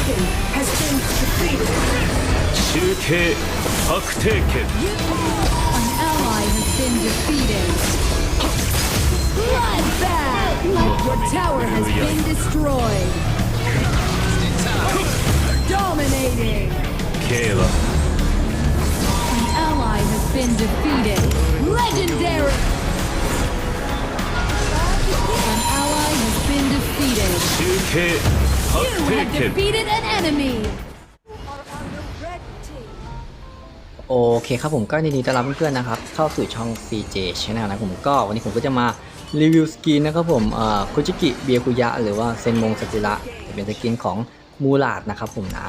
dragon has been defeated. 集計確定権 An ally has been defeated. Bloodbath! Your tower has been destroyed. Dominating! 計は An ally has been defeated. Legendary! An ally has been defeated. 集計 โอเคครับผมก็ยินดีต้อนรับเพื่อนๆนะครับเข้าสู่ช่อง CJ Channel นะผมก็วันนี้ผมก็จะมารีวิวสกินนะครับผมเอ่อคุจิกิเบียคุยะหรือว่าเซนมงสจิระเป็นสกินของมูลาดนะครับผมนะ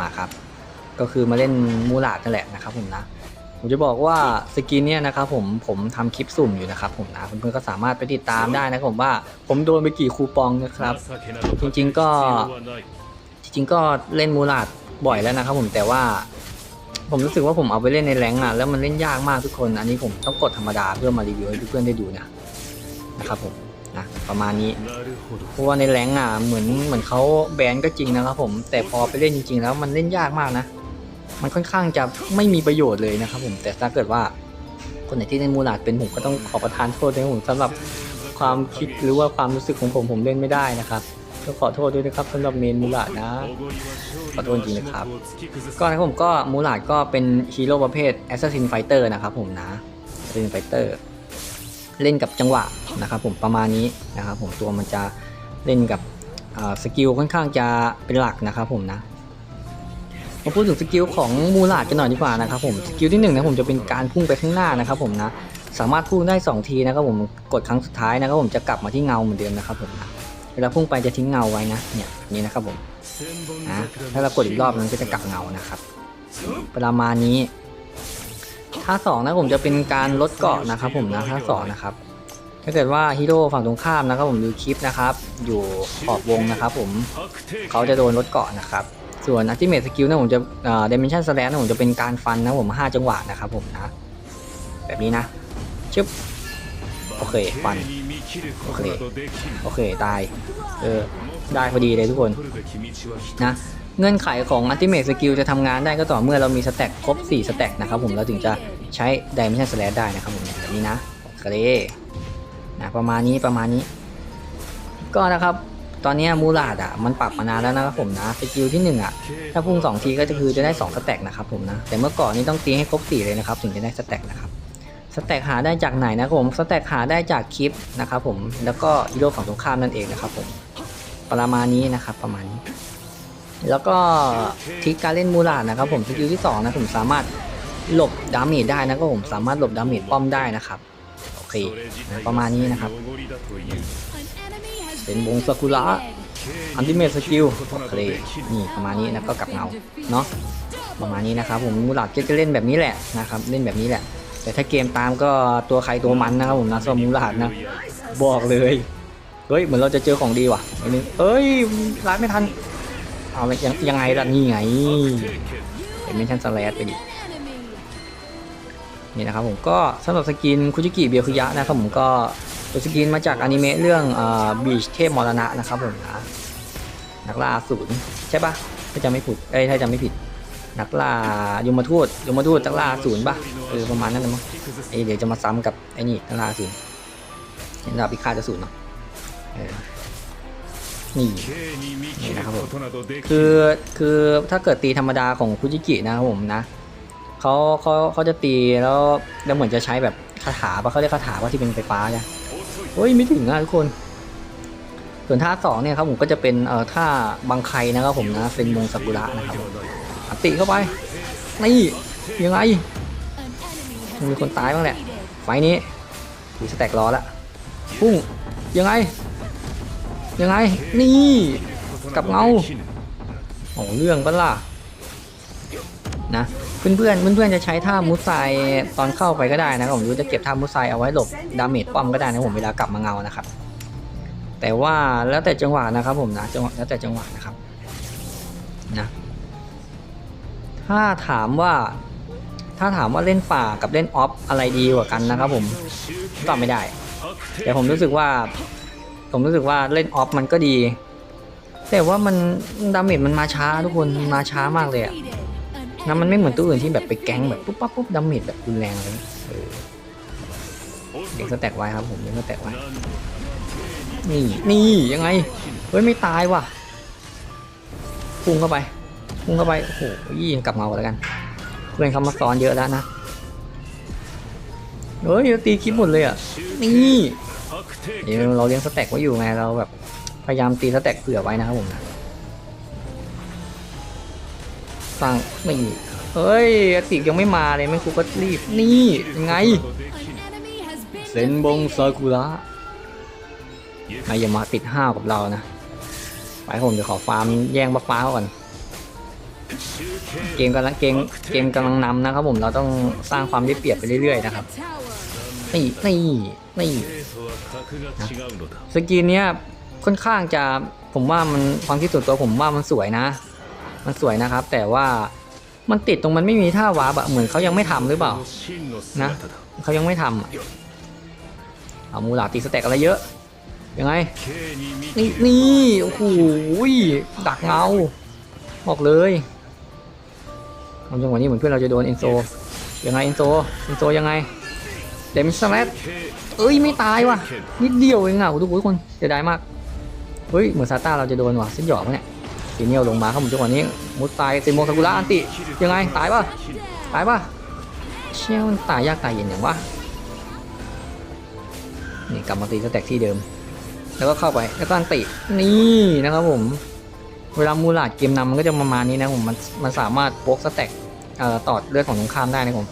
มาครับ ก็คือมาเล่นมูลาดนั่นแหละนะครับผมนะ ผมจะบอกว่าสกินเนี่ยนะครับผมผมทำคลิปสุ่มอยู่นะครับผมนะเพื่อนๆก็สามารถไปติดตามได้นะครับผมว่าผมโดนไปกี่คูปองนะครับ จริงๆก็ จริงๆก็เล่นมูลาดบ่อยแล้วนะครับผมแต่ว่า ผมรู้สึกว่าผมเอาไปเล่นในแรงค์อะแล้วมันเล่นยากมากทุกคน อันนี้ผมต้องกดธรรมดาเพื่อมารีวิวให้เพื่อนๆได้ดูนะนะครับผมนะประมาณนี้ เพราะว่าในแรงค์อะเหมือนเหมือนเขาแบนก็จริงนะครับผมแต่พอไปเล่นจริง ๆ แล้วมันเล่นยากมากนะ มันค่อนข้างจะไม่มีประโยชน์เลยนะครับผมแต่ถ้าเกิดว่าคนไหนที่เล่นมูลาดเป็นผมก็ต้องขอประทานโทษด้วยผมสำหรับความคิดหรือว่าความรู้สึกของผมผมเล่นไม่ได้นะครับก็ขอโทษด้วยนะครับสำหรับเมนมูลาดนะขอโทษจริงนะครับก็นะครับผมก็มูลาดก็เป็นฮีโร่ประเภท Assassin Fighter นะครับผมนะ Assassin Fighter เล่นกับจังหวะนะครับผมประมาณนี้นะครับผมตัวมันจะเล่นกับสกิลค่อนข้างจะเป็นหลักนะครับผมนะ มาพูดถึงสกิลของมูลาดกันหน่อยดีกว่านะครับผมสกิลที่หนึ่งนะผมจะเป็นการพุ่งไปข้างหน้านะครับผมนะสามารถพุ่งได้สองทีนะครับผมกดครั้งสุดท้ายนะครับผมจะกลับมาที่เงาเหมือนเดิมนะครับผมเวลาพุ่งไปจะทิ้งเงาไว้นะเนี่ยนี้นะครับผมนะถ้าเรากดอีกรอบมันก็จะกลับเงานะครับประมาณนี้ท่าสองนะผมจะเป็นการลดเกาะนะครับผมนะท่าสองนะครับถ้าเกิดว่าฮีโร่ฝั่งตรงข้ามนะครับผมดูคลิปนะครับ อยู่ขอบวงนะครับผมเขาจะโดนลดเกาะนะครับ ส่วนอัลติเมทสกิลนะผมจะเอ่อ dimension slash นะผมจะเป็นการฟันนะผม5จังหวะนะครับผมนะ แบบนี้นะชึบโอเคฟันโอเคโอเคตายเออได้พอดีเลยทุกคนนะเงื่อนไขของ Ultimate Skill จะทำงานได้ก็ต่อเมื่อเรามีสแต็กครบ 4 สแต็กนะครับผมเราถึงจะใช้ Dimension Slash ได้นะครับผมแบบนี้นะโอเคนะประมาณนี้ประมาณนี้ ก็นะครับ ตอนนี้มูลาดอะมันปรับมานานแล้วนะครับผมนะสกิลที่1อะถ้าพุ่ง2ทีก็จะคือจะได้ 2 สแต็กนะครับผมนะแต่เมื่อก่อนนี้ต้องตีให้ครบ4เลยนะครับถึงจะได้สแต็กนะครับสแต็กหาได้จากไหนนะครับผมสแต็กหาได้จากคลิปนะครับผมแล้วก็ฮีโร่ฝั่งตรงข้ามนั่นเองนะครับผมประมาณนี้นะครับประมาณนี้ แล้วก็ทริกการเล่นมูลาดนะครับผมสกิลที่2นะผมสามารถหลบดาเมจได้นะก็ผมสามารถหลบดาเมจป้อมได้นะครับโอเคประมาณนี้นะครับ เป็นวงสกุระอันติเมทสกิลโอเคนี่ประมาณนี้นะก็กลับเงาเนาะประมาณนี้นะครับผมมูลาดก็จะเล่นแบบนี้แหละนะครับเล่นแบบนี้แหละ แต่ถ้าเกมตามก็ตัวใครตัวมันนะครับผมนะสำหรับมูลาดนะบอกเลยเฮ้ยเหมือนเราจะเจอของดีว่ะไอ้นึงเอ้ยร้านไม่ทันเอาละยังยังไงล่ะนี่ไงเห็นเมนชั่นสแลดไปดินี่นะครับผมก็สำหรับสกินคุจิกิเบียคุยะนะครับผมก็ ตัวสกินมาจากอนิเมะเรื่องบีชเทพมรณะนะครับผมนะนักล่าอสูรใช่ปะถ้าจำไม่ผิดเอ้ยถ้าจำไม่ผิด นักล่ายมทูตยมทูตนักล่าอสูรปะเออประมาณนั้นนะมั้งไอยเดี๋ยวจะมาซ้ำกับไอ้นี่นักล่าอสูรเห็นดาบพิฆาตอสูรเนาะนี่นี่นะครับผมคือคือถ้าเกิดตีธรรมดาของคุจิกินะครับผมนะเขาเขาเขาจะตีแล้วแล้วเหมือนจะใช้แบบคาถาปะเขาเรียกคาถาว่าที่เป็นไฟฟ้าใช่ เฮ้ยไม่ถึงอะทุกคน ส่วนท่าสองเนี่ยครับผมก็จะเป็นเอ่อท่าบังไคนะครับผมนะเป็นมงซากุระนะครับอัติเข้าไปนี่ยังไงมีคนตายบ้างแหละไฟนี้ถือสแต็กรอละพุ่งยังไง ยังไง นี่กับเงาโอ้เรื่องปะล่ะ นะเพื่อนเพื่อนๆเพื่อนๆจะใช้ท่ามุสไซตอนเข้าไปก็ได้นะผมรือจะเก็บท่ามุสไซเอาไว้หลบดาเมจป้อมก็ได้นะผมเวลากลับมาเงานะครับ แต่ว่าแล้วแต่จังหวะนะครับผมนะจังหวะแล้วแต่จังหวะนะครับนะถ้าถามว่าถ้าถามว่าเล่นฝ่ากับเล่นออฟอะไรดีกว่ากันนะครับผมตอบไม่ได้ แต่ผมรู้สึกว่า ผมรู้สึกว่าเล่นออฟมันก็ดี แต่ว่ามันดาเมจมันมาช้าทุกคนมันมาช้ามากเลยอะ นะมันไม่เหมือนตัวอื่นที่แบบไปแก๊งแบบปุ๊บปั๊บปุ๊บดาเมจแบบรุนแรงเลยเด็กสแต็กไว้ครับผมเด็กสแต็กไว้นี่นี่ยังไงเฮ้ยไม่ตายว่ะพุ่งเข้าไปพุ่งเข้าไปโอ้โหยี่กลับมาแล้วกันเพื่อนเขามาซ้อนเยอะแล้วนะเฮ้ยตีคลิปหมดเลยอะนี่เดี๋ยวเราเลี้ยงสแต็กไว้อยู่ไงเราแบบพยายามตีสแต็กเผื่อไว้นะครับผมนะ สั่งนี่เฮ้ยอติยังไม่มาเลยแม่กูก็รีบนี่ไงเซนบงซากุระนายอย่ามาติดห้าวกับเรานะไปผมเดี๋ยวขอฟาร์มแย่งบัฟฟ้าก่อนเกมกำลังเกมเกมกำลังนำนะครับผมเราต้องสร้างความได้เปรียบไปเรื่อยๆนะครับนี่นี่นี่นะสกินเนี้ยค่อนข้างจะผมว่ามันความคิดส่วนตัวผมว่ามันสวยนะ มันสวยนะครับ แต่ว่ามันติดตรงมันไม่มีท่าวาร์ปอะเหมือนเขายังไม่ทำหรือเปล่านะเขายังไม่ทำเอามูหลาตีสเต็กอะไรเยอะยังไงนี่โอ้โหดักเงาบอกเลยทำจังหวะนี้เหมือนเพื่อนเราจะโดนเอนโซยังไงเอนโซเอนโซยังไงเดมสแลตเอ้ยไม่ตายว่ะนิดเดียวเองอะทุกคนเสียดายมากเฮ้ยเหมือนซาต้าเราจะโดนว่ะเส้นหยอกเนี่ย ซีเนียลลงมาครับผมจังหวะนี้ มุดตายเซโมซากุระอันติ ยังไง ตายปะตายปะเชี่ยวตายยากตายเย็นอย่างวะ นี่กลับมาตีสแต็กที่เดิม แล้วก็เข้าไป แล้วก็อันติ นี่นะครับผม เวลามูลาดเกมนำมันก็จะประมาณนี้นะผม มันมันสามารถโป๊กสแต็กตอดเลือดของสงครามได้นะผม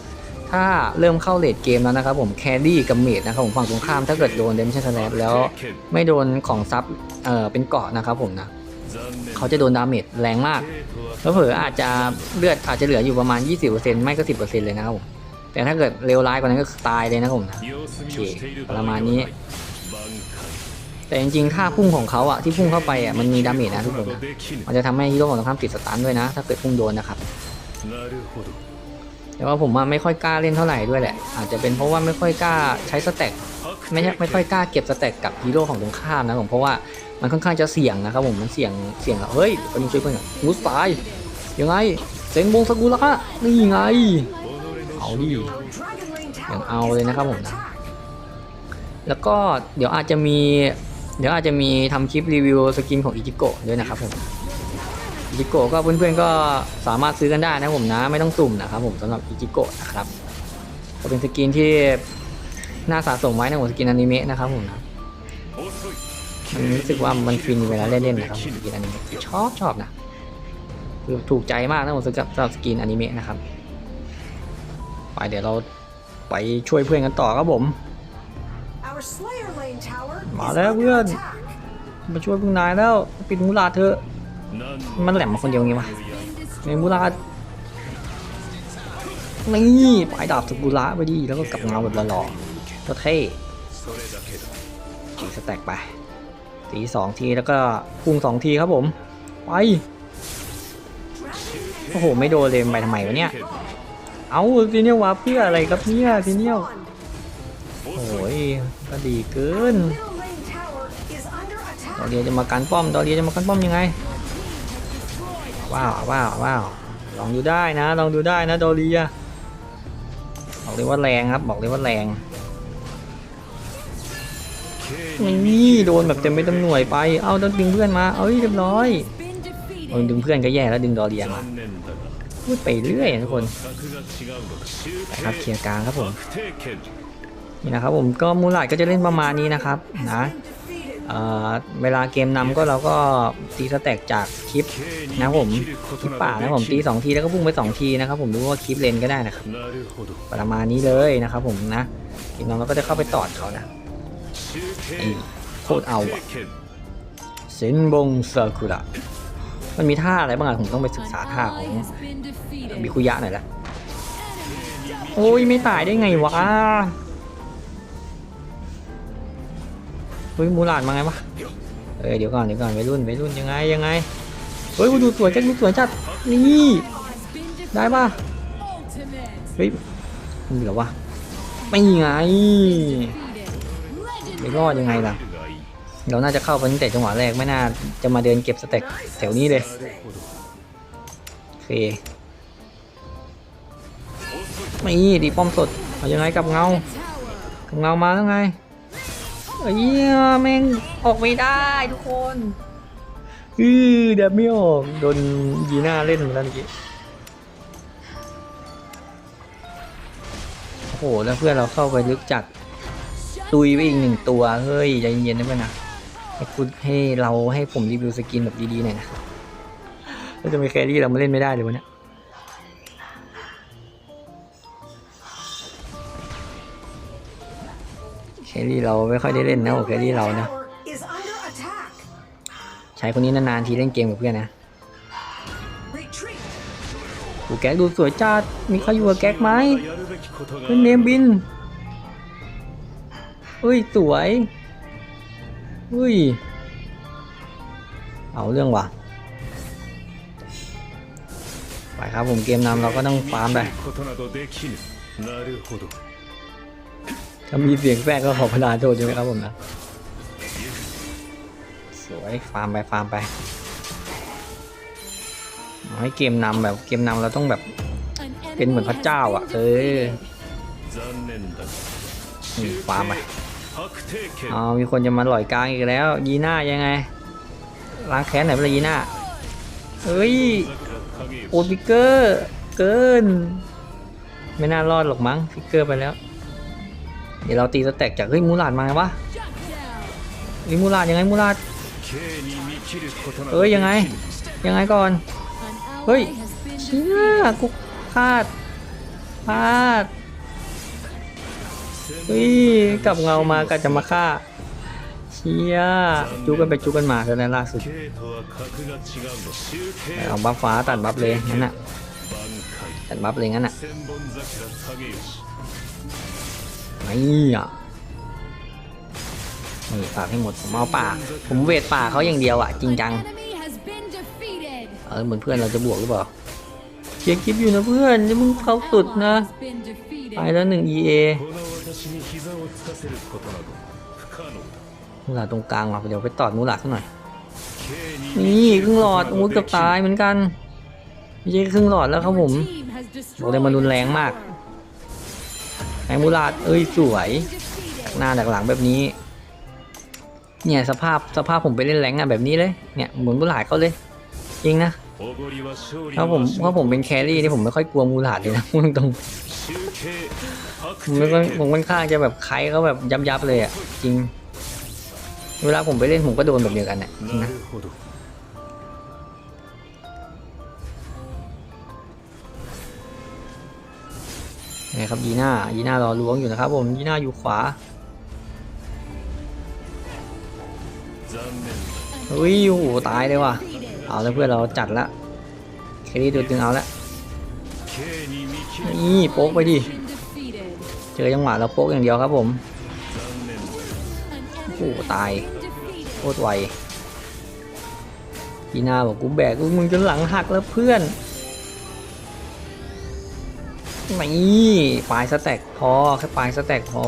ถ้าเริ่มเข้าเลดเกมแล้วนะครับผม แคดดี้กับเมดนะครับผมฝั่งสงครามถ้าเกิดโดนเดมชันสแลปแล้วไม่โดนของซับเป็นเกาะนะครับผมนะ เขาจะโดนดาเมจแรงมาก แล้วเผลออาจจะเลือดอาจจะเหลืออยู่ประมาณ 20%ไม่ก็ 10%เลยนะครับผม แต่ถ้าเกิดเลวร้ายกว่านั้นก็ตายเลยนะผมโอเคประมาณนี้ แต่จริงๆท่าพุ่งของเขาอะที่พุ่งเข้าไปอะมันมีดาเมจนะทุกคนนะมันจะทำให้ฮีโร่ของตรงข้ามติดสตันด้วยนะ ถ้าเกิดพุ่งโดนนะครับแต่ว่าผมว่าไม่ค่อยกล้าเล่นเท่าไหร่ด้วยแหละ อาจจะเป็นเพราะว่าไม่ค่อยกล้าใช้สแต็กไม่ไม่ค่อยกล้าเก็บสแต็กกับฮีโร่ของตรงข้ามนะผมเพราะว่า มันค่อนข้างจะเสี่ยงนะครับผมมันเสี่ยงเสี่ยงอะเฮ้ยคนนี้ช่วยเพื่อนก่อนมุสตายยังไงเซงบงสกุละนี่ไงเอาดิ Our Dragon Lane ยังเอาเลยนะครับผมนะแล้วก็เดี๋ยวอาจจะมีเดี๋ยวอาจจะมีทำคลิปรีวิวสกินของอิจิโกะด้วยนะครับผมอิจิโกะก็เพื่อนๆก็สามารถซื้อกันได้นะผมนะไม่ต้องสุ่มนะครับผมสำหรับอิจิโกะนะครับก็เป็นสกินที่น่าสะสมไว้นะผมสกินอนิเมะนะครับผมนะ มันรู้สึกว่ามันฟินเวลาเล่นๆนะครับสกินอันนี้ชอบชอบนะคือถูกใจมากนะผมสำหรับสหรับสกินอนิเมะนะครับไปเดี๋ยวเราไปช่วยเพื่อนกันต่อครับผมมาแล้วเพื่อนมาช่วยพึ่งนายแล้วปิดมูลาเธอมันแหลมมาคนเดียวงี้มาในมูลานี่ไปลายดาบสกุระไปดีแล้วก็กลับเงาแบบหล่อๆก็เท่สแต็กไป ตีสองทีแล้วก็พุ่งสองทีครับผม ไป โอ้โห ไม่โดนเลยไปทำไมวะเนี่ย เอาซีเนียวาเพื่ออะไรครับเนี่ยซีเนียล One. โอ้ยก็ดีเกินดอเรียจะมากันป้อมดอเรียจะมากันป้อมยังไง ว้าวว้าวว้าวลองดูได้นะ ลองดูได้นะดอเรียบอกเลยว่าแรงครับ บอกเลยว่าแรง นี่โดนแบบเต็มไปเต็มหน่วยไป เอาต้องดึงเพื่อนมา เอ้ยเรียบร้อยเออดึงเพื่อนก็แย่แล้วดึงดอเรียนมาพูดไปเรื่อยทุกคนนะครับเคลียร์กลางครับผมนี่นะครับผมก็มูลาดก็จะเล่นประมาณนี้นะครับนะเวลาเกมนำก็เราก็ตีสแต็กจากคลิปนะผมคลิปป่านะผมตี 2 ทีแล้วก็พุ่งไป 2 ทีนะครับผมดูว่าคลิปเลนก็ได้นะครับ ประมาณนี้เลยนะครับผมนะเกมนำเราก็จะเข้าไปตอดเขานะ โคตรเอาอะเซนบงเซากุระมันมีท่าอะไรบ้างอะผมต้องไปศึกษาท่าของบิคุยะหน่อยละโอ้ยไม่ตายได้ไงวะเฮ้ยมูลาดมาไงวะเอ้ยเดี๋ยวก่อนเดี๋ยวก่อนวัยรุ่นวัยรุ่นยังไงยังไงเฮ้ยดูสวยจัดดูสวยจัดนี่ได้ปะเฮ้ยมีเหรอวะไม่ไง ไปรอดยังไงล่ะ เราน่าจะเข้าไปตั้งแต่จังหวะแรกไม่น่าจะมาเดินเก็บสเต็กแถวนี้เลยโอเคไม่ดีป้อมสดเอายังไงกับเงากับเงามาแล้วไงเอ้ยแม่งออกไม่ได้ทุกคนอือเดบไม่ออกโดนยีน่าเล่นมาแล้วเมื่อกี้โอ้โหแล้วเพื่อนเราเข้าไปลึกจัด ตุยไปอีกหนึ่งตัวเฮ้ยใจเย็นๆนะเพื่อนนะให้คุณให้เราให้ผมรีวิวสกินแบบดีๆหน่อยนะก็จะไม่แครี่เรามาเล่นไม่ได้เลยวันนี้แครี่เราไม่ค่อยได้เล่นนะโอแครี่เรานะใช้คนนี้นานๆทีเล่นเกมกับเพื่อนนะกูแก๊กดูสวยจัดมีใครอยู่กับแก๊กไหมเพื่อนเนมบิน อุ้ย สวย อุ้ย เอาเรื่องว่ะ ไปครับผมเกมนำเราก็ต้องฟาร์มไปถ้ามีเสียงแทรกก็ขอพนาโทติไหมครับผมนะ สวยฟาร์มไปฟาร์มไปให้เกมนำแบบเกมนำเราต้องแบบเป็นเหมือนพระเจ้าอะ เออฟาร์มไป เอามีคนจะมาหล่อยกลางอีกแล้ว ยีน่ายังไงล้างแค้นไหนเป็นยีน่าเฮ้ยโอปิเกอร์เกิน ไม่น่ารอดหรอกมั้งพิกเกอร์ไปแล้ว เดี๋ยวเราตีสแต็กจากเฮ้ยมูลาดมาไงวะเฮ้มูลาดยังไงมูลาดเฮ้ยยังไง ยังไงก่อน เฮ้ยเชี่ยกูพลาดพลาด เฮ้ยกลับเงามากะจะมาฆ่าเชี่ยจุกันไปจุกันมาแท่านนล่าสุดเอาบัฟฟ้าตัดบัฟเลยงั้นน่ะตัดบัฟเลยงั้นน่ะไม่อะนี่ปากให้หมดผมเอาป่า ผมเวทป่าเขาอย่างเดียวอะ จริงจังเออเหมือนเพื่อนเราจะบวกหรือเปล่าเชียร์คลิปอยู่นะเพื่อนนี่มึงเขาสุดนะไปแล้วหนึ่ง EA つかせることなど不可能だ มูหลาดตรงกลางว่ะเดี๋ยวไปตอดมูหลาดสักหน่อย K に นี่ครึ่งหลอดโอ้ยเกือบตายเหมือนกันไม่ใช่ครึ่งหลอดแล้วครับผม บอกเลยมันรุนแรงมากแองมูลาดเอ้ยสวย หน้าดักหลังแบบนี้ เนี่ยสภาพสภาพผมไปเล่นแรงอะแบบนี้เลย เนี่ยเหมือนมูลาดเขาเลย จริงนะ おごりは勝利 ถ้าผม の足 ถ้าผมเป็นแครี่นี่ผมไม่ค่อยกลัวมูลาดเลยนะ พูดตรง 集計 ๆ 確 ผมก็ผมค่อนข้างจะแบบไคล้เขาแบบยับยับเลยอะจริง เวลาผมไปเล่นผมก็โดนแบบเดียวกันเนี่ยนะนี่ครับยีน่ายีน่ารอล้วงอยู่นะครับผมยีน่าอยู่ขวาอุ้ยโอ้หตายเลยว่ะเอาแล้วเพื่อนเราจัดละเคดีดูดึงเอาละนี่โป๊กไปดิ เจอจังหวะเราโป๊กอย่างเดียวครับผมโอ้ตายโคตรไวกีนาบอกกูแบกกูมึงจนหลังหักแล้วเพื่อนไม่ปลายสแต็กพอแค่ปลายสแต็กพอ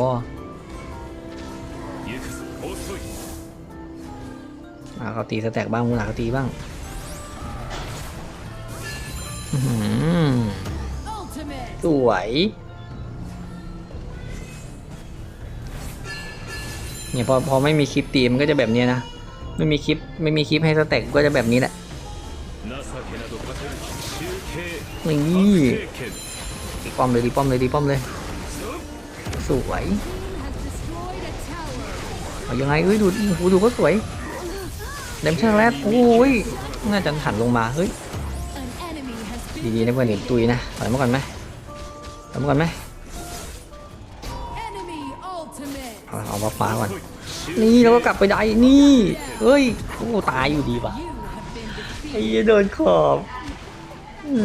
เขาตีสแต็กบ้างมูหลาเขาตีบ้างสวย เนี่ยพอพอไม่มีคลิปตีมันก็จะแบบนี้นะ ไม่มีคลิปไม่มีคลิปให้สแต็กก็จะแบบนี้แหละนี่ป้อมเลยดีป้อมเลยดีป้อมเลย สวยเอายังไงเอ้ยดูดิหูดูก็สวยเดมเชอร์แรกโอ้ยน่าจะหันลงมาเฮ้ยดีๆนะเพื่อนเห็นตุยนะถอยมาก่อนไหมถอยมาก่อนไหม เอาเอาฟ้าฟ้าก่อนนี่เราก็กลับไปได้นี่เฮ้ยโอ้ตายอยู่ดีว่ะไอ้เหี้ยโดนขอบ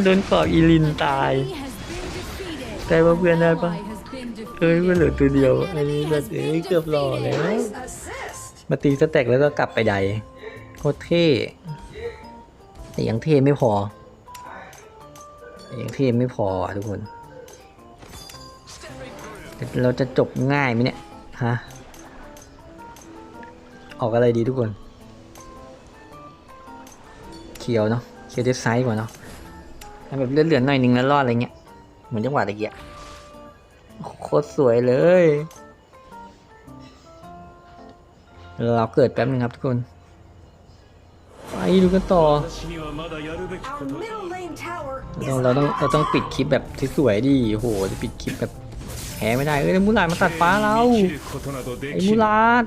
โดนขอบอีลินตายได้ปะเพื่อนได้ปะเอ้ยมันเหลือตัวเดียวไอ้นี่แบบเอ้ยเกือบหล่อแล้วมาตีสแต็กแล้วก็กลับไปใดโคตรเท่แต่ยังเท่ไม่พอแต่ยังเท่ไม่พอทุกคนเราจะจบง่ายไหมเนี่ยฮะ ออกอะไรดีทุกคน เขียวเนาะเขียวเดฟไซส์กว่าเนาะแบบเลือดเหลือหน่อยนึงแล้วรอดอะไรเงี้ยเหมือนจังหวะตะเกียโคตรสวยเลย เราเกิดแป๊บนึงครับทุกคนไปดูกันต่อ เราต้องเราต้องปิดคลิปแบบที่สวยดีโหจะปิดคลิปแบบแพ้ไม่ได้เอ้ยมูลาดมาตัดฟ้าเราไอ้มูลาด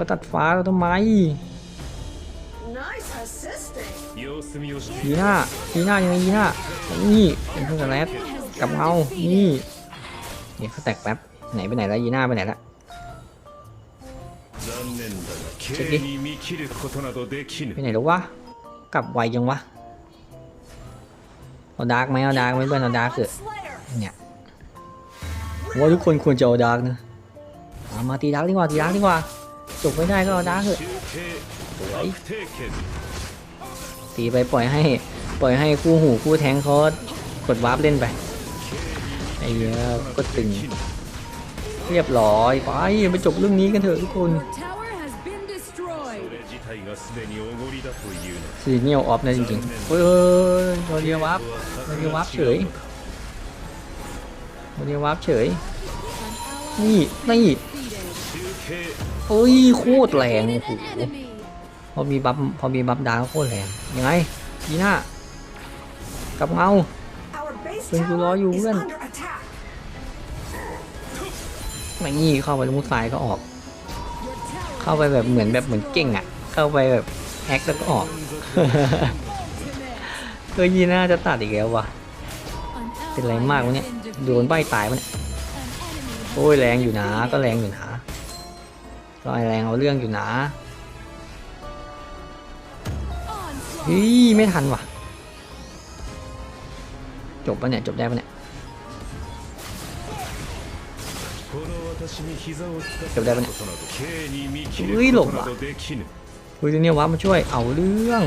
มาตัดฟ้าเราทำไมยีหน้ายีหน้ายังไงยีหน้านี่เป็นเพวกกันแรดกับเงานี่เดี๋ยเขาแตกแป๊บไหนไปไหนแล้วยีหน้าไปไหนแล้วเช็คดิไปไหนแล้ววะกลับไวยังวะเอาดาร์กไหมเอาดาร์กไหมเพื่อนเอาดาร์กเถอะเนี่ยว่าทุกคนควรจะเอาดาร์กนะมาตีดาร์กดีกว่าตีดาร์กดีกว่า จบไม่ได้ก็เอาดาเถอะสวยตีไปปล่อยให้ ปล่อยให้คู่หูคู่แทงเขากดวาร์ปเล่นไปไอ้เนี้ยก็ตึง เรียบร้อยไปไปจบเรื่องนี้กันเถอะทุกคนสีเนียลออฟนะจริงๆเฮ้ยโรเดียวับโรเดียวับเฉยโรเดียวับเฉยนี่นี่ เอ้ยโคตรแรงโอ้โหพอมีบัฟพอมีบัฟดาวโคตรแรงยังไงยีน่ากับเงา Our base Đừng có lo tower dù is lên. under attack. ไม่นี่เข้าไปล้วมุดซ้ายก็ออก เข้าไปแบบเหมือนแบบเหมือนเก่งอะ เข้าไปแบบแฮกแล้วก็ออกเฮ้ยยีน่าจะตัดอีกแล้ววะเป็นไรมากวะเนี่ยโดนใบตายมันโอ้ยแรงอยู่นะก็แรงอยู่นะ ก็ไอแรงเอาเรื่องอยู่นะฮ้ยไม่ทันว่ะ จบปะเนี่ย จบได้ปะเนี่ย จบได้ปะเนี่ยเฮ้ยหลบว่ะคุยตัวเนี้ยวะมาช่วยเอาเรื่อง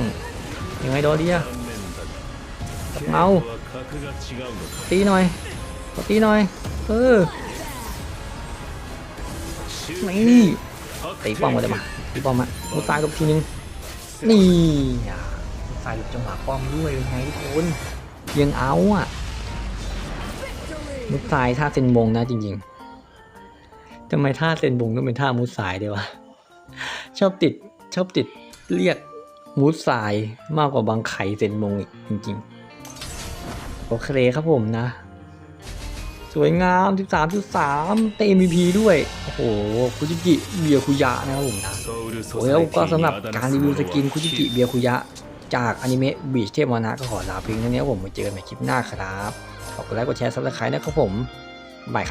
ยังไงดอดีอะเอาตีหน่อยตีหน่อย เออไม่ ตีป้อมมาเลยมาตีป้อมมามุดซ้ายกับทีนึงนี่อะมุดซ้ายกับจังหวะป้อมด้วยเป็นไงทุกคนยังเอาอะมุดซ้ายท่าเซนบงนะจริงๆทำไมท่าเซนบงต้องเป็นท่ามุดซ้ายเดียววะชอบติดชอบติดเรียกมุดซ้ายมากกว่าบางไข่เซนบงอีกจริงๆ โอเคครับผมนะ สวยงาม 13.3 เต็ม MVP ด้วย โอ้โห คุจิกิเบียคุยะนะครับผมโอ้แล้วก็สำหรับการรีวิวสกินคุจิกิเบียคุยะ จากอนิเมะบีชเทพมอนะก็ขอลาเพียงเท่านี้ผมมาเจอกันใหม่คลิปหน้าครับ ขอบคุณไลค์กดแชร์ซับสไครต์นะครับผมบายครับ